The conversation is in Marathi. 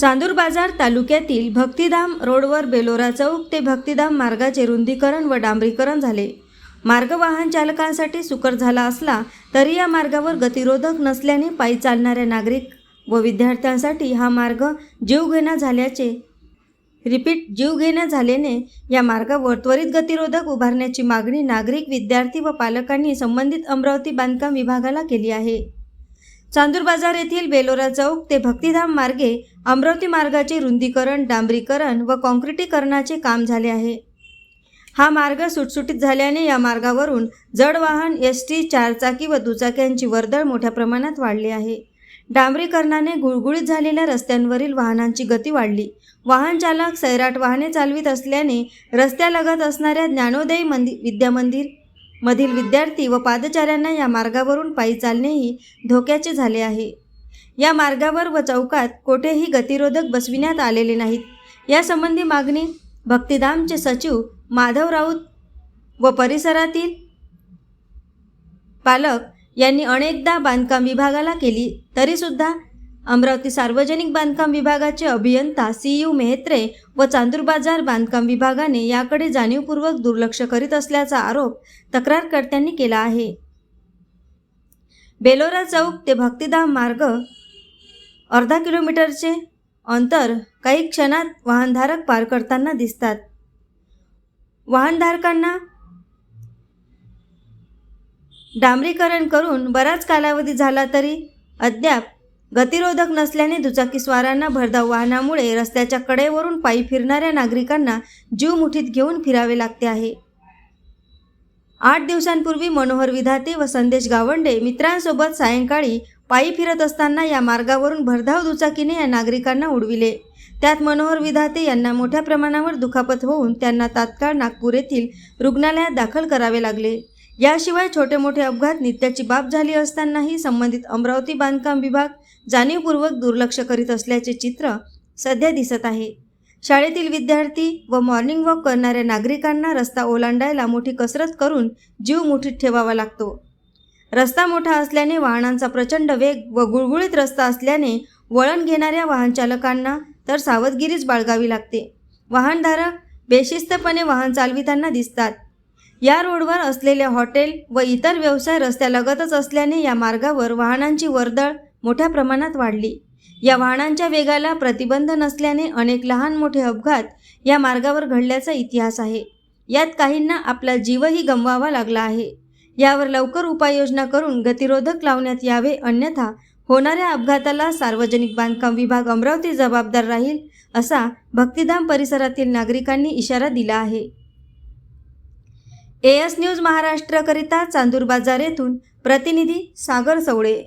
चांदूर बाजार तालुक्यातील भक्तिधाम रोडवर बेलोरा चौक ते भक्तिधाम मार्गाचे रुंदीकरण व डांबरीकरण झाले. मार्ग वाहन चालकांसाठी सुकर झाला असला तरी या मार्गावर गतिरोधक नसल्याने पायी चालणाऱ्या नागरिक व विद्यार्थ्यांसाठी हा मार्ग जीवघेणा झाल्याचे रिपीट जीवघेण्या झाल्याने या मार्गावर त्वरित गतिरोधक उभारण्याची मागणी नागरिक विद्यार्थी व पालकांनी संबंधित अमरावती बांधकाम विभागाला केली आहे. चांदूर बाजार येथील बेलोरा चौक ते भक्तिधाम मार्गे अमरावती मार्गाचे रुंदीकरण डांबरीकरण व काँक्रिटीकरणाचे काम झाले आहे. हा मार्ग सुटसुटीत झाल्याने या मार्गावरून जड वाहन एस टी चारचाकी व दुचाक्यांची वर्दळ मोठ्या प्रमाणात वाढली आहे. डांबरीकरणाने गुळगुळीत झालेल्या रस्त्यांवरील वाहनांची गती वाढली. वाहन चालक सैराट वाहने चालवित असल्याने रस्त्यालगत असणाऱ्या ज्ञानोदय मंदि विद्यामंदिर मधील विद्यार्थी व पादचाऱ्यांना या मार्गावरून पायी चालणेही धोक्याचे झाले आहे. या मार्गावर व चौकात कोठेही गतिरोधक बसविण्यात आलेले नाहीत. यासंबंधी मागणी भक्तिधामचे सचिव माधव राऊत व परिसरातील पालक यांनी अनेकदा बांधकाम विभागाला केली. तरीसुद्धा अमरावती सार्वजनिक बांधकाम विभागाचे अभियंता सी यू मेहत्रे व चांदूर बाजार बांधकाम विभागाने याकडे जाणीवपूर्वक दुर्लक्ष करीत असल्याचा आरोप तक्रारकर्त्यांनी केला आहे. बेलोरा चौक ते भक्तिधाम मार्ग अर्धा किलोमीटरचे अंतर काही क्षणात वाहनधारक पार करताना दिसतात. वाहनधारकांना डांबरीकरण करून बराच कालावधी झाला तरी अद्याप गतिरोधक नसल्याने दुचाकीस्वारांना भरधाव वाहनामुळे रस्त्याच्या कडेवरून पायी फिरणाऱ्या नागरिकांना जीव मुठीत घेऊन फिरावे लागते आहे. आठ दिवसांपूर्वी मनोहर विधाते व संदेश गावंडे मित्रांसोबत सायंकाळी पायी फिरत असताना या मार्गावरून भरधाव दुचाकीने या नागरिकांना उडविले. त्यात मनोहर विधाते यांना मोठ्या प्रमाणावर दुखापत होऊन त्यांना तात्काळ नागपूर येथील रुग्णालयात दाखल करावे लागले. याशिवाय छोटे मोठे अपघात नित्याची बाब झाली असतानाही संबंधित अमरावती बांधकाम विभाग जाणीवपूर्वक दुर्लक्ष करीत असल्याचे चित्र सध्या दिसत आहे. शाळेतील विद्यार्थी व मॉर्निंग वॉक करणाऱ्या नागरिकांना रस्ता ओलांडायला मोठी कसरत करून जीव मुठीत ठेवावा लागतो. रस्ता मोठा असल्याने वाहनांचा प्रचंड वेग व गुळगुळीत रस्ता असल्याने वळण घेणाऱ्या वाहन चालकांना तर सावधगिरीच बाळगावी लागते. वाहनधारक बेशिस्तपणे वाहन चालविताना दिसतात. या रोडवर असलेले हॉटेल व इतर व्यवसाय रस्त्यालगतच असल्याने या मार्गावर वाहनांची वर्दळ मोठ्या प्रमाणात वाढली. या वाहनांच्या वेगाला प्रतिबंध नसल्याने अनेक लहान मोठे अपघात या मार्गावर घडल्याचा इतिहास आहे. यात काहींना आपला जीवही गमवावा लागला आहे. यावर लवकर उपाययोजना करून गतिरोधक लावण्यात यावे अन्यथा होणाऱ्या अपघाताला सार्वजनिक बांधकाम विभाग अमरावती जबाबदार राहील असा भक्तिधाम परिसरातील नागरिकांनी इशारा दिला आहे. एस न्यूज महाराष्ट्रकरिता चांदूर बाजार येथून प्रतिनिधी सागर सवळे.